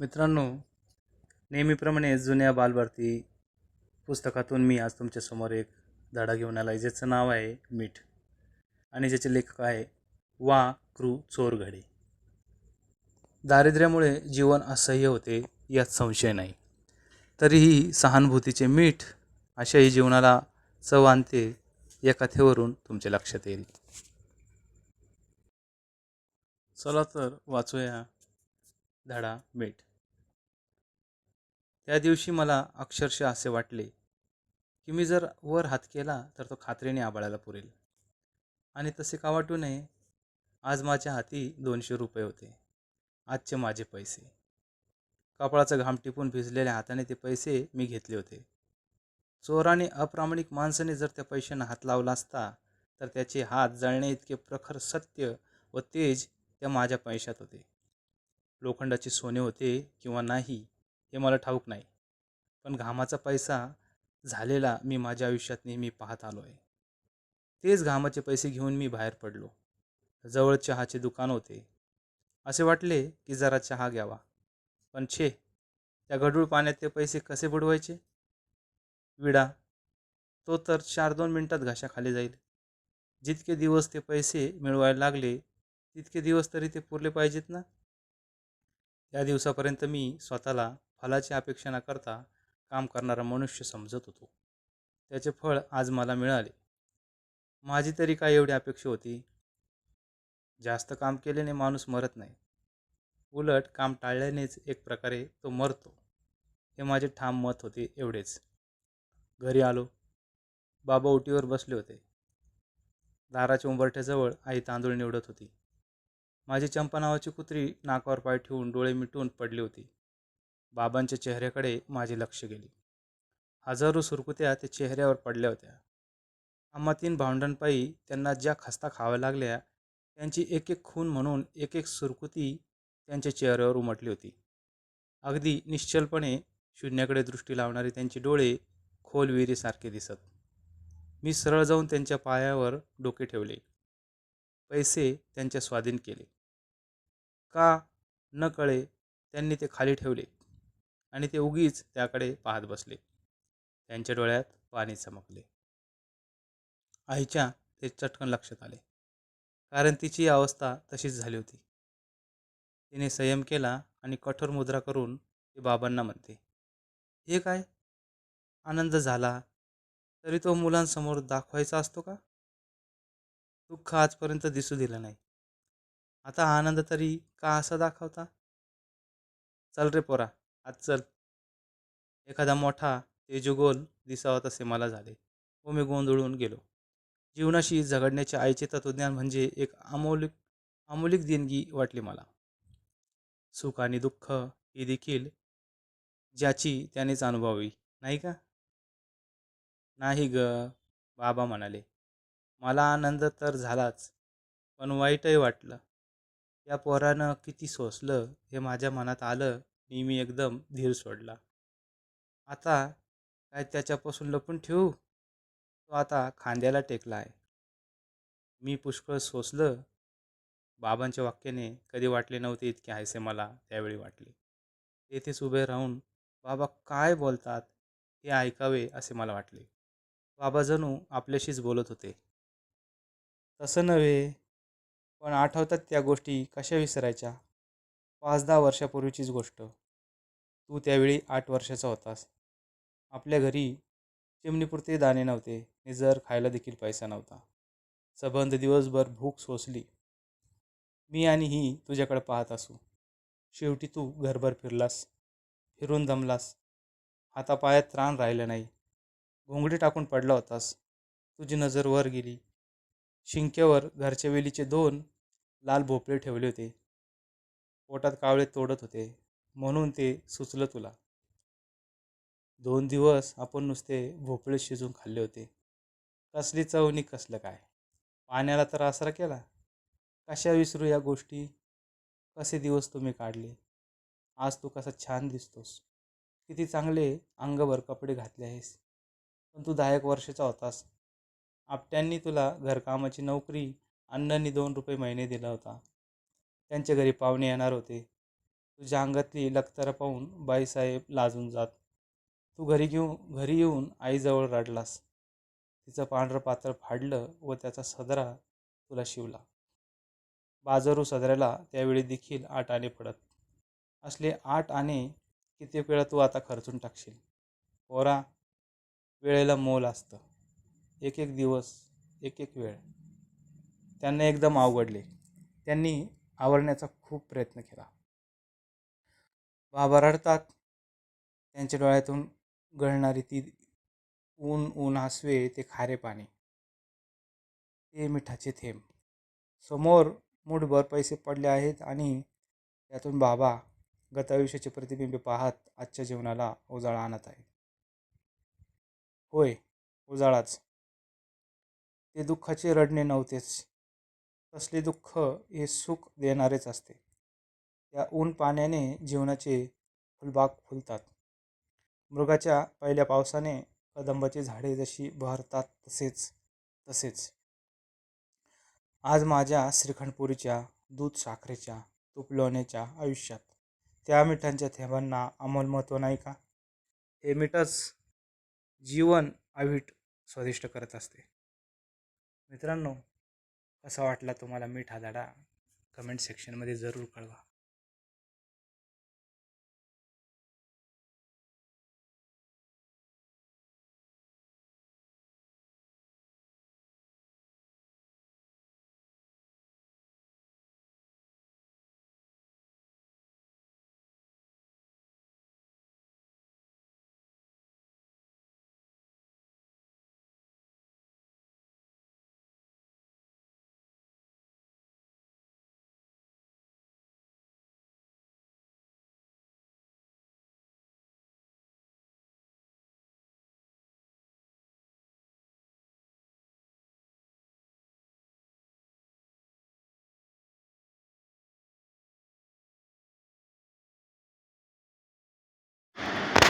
मित्रांनो नेहमीप्रमाणे जुन्या बालभारती पुस्तकातून मी आज तुमच्यासमोर एक धडा घेऊन आला आहे ज्याचं नाव आहे मीठ. आणि ज्याचे लेखक आहे वा कृ चोरघडे. दारिद्र्यामुळे जीवन असह्य होते यात संशय नाही. तरीही सहानुभूतीचे मीठ अशाही जीवनाला चव आणते या कथेवरून तुमच्या लक्षात येईल. चला तर वाचूया धडा मीठ. त्या दिवशी मला अक्षरशः असे वाटले की मी जर वर हात केला तर तो खात्रीने आबाळायला पुरेल. आणि तसे का वाटू नये? आज माझ्या हाती दोनशे रुपये होते. आजचे माझे पैसे. कपाळाचा घाम टिपून भिजलेल्या हाताने ते पैसे मी घेतले होते. चोराने अप्रामाणिक माणसाने जर त्या पैशांना हात लावला असता तर त्याचे हात जळणे इतके प्रखर सत्य व तेज त्या माझ्या पैशात होते. लोखंडाचे सोने होते किंवा नाही हे मला ठाऊक नाही. पण घामाचा पैसा झालेला मी माझ्या आयुष्यात नेहमी पाहत आलो आहे तेच घामाचे पैसे घेऊन मी बाहेर पडलो. जवळ चहाचे दुकान होते. असे वाटले की जरा चहा घ्यावा. पण छे त्या गढूळ पाण्यात ते पैसे कसे बुडवायचे? विडा तो तर चार दोन मिनटात घशाखाली जाईल. जितके दिवस ते पैसे मिळवायला लागले तितके दिवस तरी ते पुरले पाहिजेत ना? त्या दिवसापर्यंत मी स्वतःला फलाची अपेक्षा न करता काम करणारा मनुष्य समजत होतो. त्याचे फळ आज मला मिळाले. माझी तरी काय एवढी अपेक्षा होती? जास्त काम केल्याने माणूस मरत नाही. उलट काम टाळल्यानेच एक प्रकारे तो मरतो. हे माझे ठाम मत होते एवढेच. घरी आलो. बाबा उटीवर बसले होते. दाराच्या उंबरठ्याजवळ आई तांदूळ निवडत होती. माझी चंपा नावाची कुत्री नाकावर पाय ठेवून डोळे मिटून पडली होती. बाबांच्या चेहऱ्याकडे माझे लक्ष गेले. हजारो सुरकुत्या त्या चेहऱ्यावर पडल्या होत्या. आम्हा तीन भावंडांपायी त्यांना ज्या खस्ता खाव्या लागल्या त्यांची एक एक खून म्हणून एक एक सुरकुती त्यांच्या चेहऱ्यावर उमटली होती. अगदी निश्चलपणे शून्याकडे दृष्टी लावणारे त्यांचे डोळे खोल विहिरीसारखे दिसत. मी सरळ जाऊन त्यांच्या पायावर डोके ठेवले. पैसे त्यांच्या स्वाधीन केले. का न कळे त्यांनी ते खाली ठेवले. आणि ते उगीच त्याकडे पाहत बसले. त्यांच्या डोळ्यात पाणी चमकले. आईच्या ते चटकन लक्षात आले. कारण तिची अवस्था तशीच झाली होती. तिने संयम केला आणि कठोर मुद्रा करून ती बाबांना म्हणते हे काय? आनंद झाला? तरी तो मुलांसमोर दाखवायचा असतो का? दुःख आजपर्यंत दिसू दिलं नाही. आता आनंद तरी का असा दाखवता? चल रे पोरा आज चल. एखादा मोठा तेजोगोल दिसावा तसे मला झाले. व मी गोंधळून गेलो. जीवनाशी झगडण्याचे आईचे तत्वज्ञान म्हणजे एक अमौलिक अमौलिक देणगी वाटली मला. सुख आणि दुःख ही देखील ज्याची त्यानेच अनुभवावी नाही का? नाही ग बाबा म्हणाले. मला आनंद तर झालाच पण वाईटही वाटलं. या पोरानं किती सोसलं हे माझ्या मनात आलं नेहमी मी एकदम धीर सोडला. आता काय त्याच्यापासून लपून ठेवू? तो आता खांद्याला टेकला आहे. मी पुष्कळ सोसलं. बाबांच्या वाक्याने कधी वाटले नव्हते इतके हायसे मला त्यावेळी वाटले. तेथेच उभे राहून बाबा काय बोलतात? हे ऐकावे असे मला वाटले. बाबा जणू आपल्याशीच बोलत होते. तसं नव्हे पण आठवतात त्या गोष्टी कशा विसरायच्या? पाच दहा वर्षापूर्वीचीच गोष्ट. तू त्यावेळी आठ वर्षाचा होतास. आपल्या घरी चिमणीपुरते दाणे नव्हते आणि जर खायला देखील पैसा नव्हता. सबंध दिवसभर भूक सोसली. मी आणि ही तुझ्याकडे पाहत असू. शेवटी तू घरभर फिरलास. फिरून दमलास. हातापायात त्राण राहिलं नाही. घोंगडी टाकून पडला होतास. तुझी नजर वर गेली. शिंक्यावर घरच्या वेलीचे दोन लाल भोपळे ठेवले होते. पोटात कावळे तोडत होते. म्हणून ते सुचलं तुला. दोन दिवस आपण नुसते भोपळे शिजून खाल्ले होते. कसली चवणी कसलं काय? पाण्याला तर आसरा केला. कशा विसरू या गोष्टी? कसे दिवस तुम्ही काढले? आज तू कसा छान दिसतोस. किती चांगले अंगभर कपडे घातले आहेस. पण तू दहा एक वर्षाचा होतास. आपट्यांनी तुला घरकामाची नोकरी अण्णांनी दोन रुपये महिने दिला होता. त्यांच्या घरी पाहुणे येणार होते. तुझ्या अंगातली लखतरं पाहून बाईसाहेब लाजून जात. तू घरी घेऊन घरी येऊन आईजवळ रडलास. तिचं पांढरं पातळ फाडलं व त्याचा सदरा तुला शिवला. बाजारू सदऱ्याला त्यावेळी देखील आठ आणे पडत. असले आठ आणे कित्येक वेळा तू आता खर्चून टाकशील. पोरा वेळेला मोल असतं. एक एक दिवस एक एक वेळ. त्यांना एकदम अवघडले. त्यांनी आवरण्याचा खूप प्रयत्न केला. बाबा रडतात. त्यांच्या डोळ्यातून गळणारी ती ऊन ऊन हसवे ते खारे पाणी. ते मिठाचे थेंब. समोर मुठभर पैसे पडले आहेत आणि त्यातून बाबा गतायुष्याचे प्रतिबिंब पाहत आजच्या जीवनाला उजाळा आणत आहे होय उजाळाच. ते दुःखाचे रडणे नव्हतेच. तसले दुःख हे सुख देणारेच असते. त्या ऊन पाण्याने जीवनाचे फुलबाग फुलतात. मृगाच्या पहिल्या पावसाने कदंबाची झाडे जशी बहरतात तसेच तसेच. आज माझ्या श्रीखंडपुरीच्या दूध साखरेच्या तूप लोण्याच्या आयुष्यात. त्या मिठांच्या थेंबांना अमोल महत्त्व नाही का? हे मिठच जीवन आवीट स्वादिष्ट करत असते. मित्रांनो कसा वाटला तुम्हाला मीठ हा धडा? कमेंट सेक्शनमध्ये जरूर कळवा.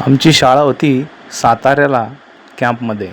आमची शाळा होती साताऱ्याला कॅम्पमध्ये.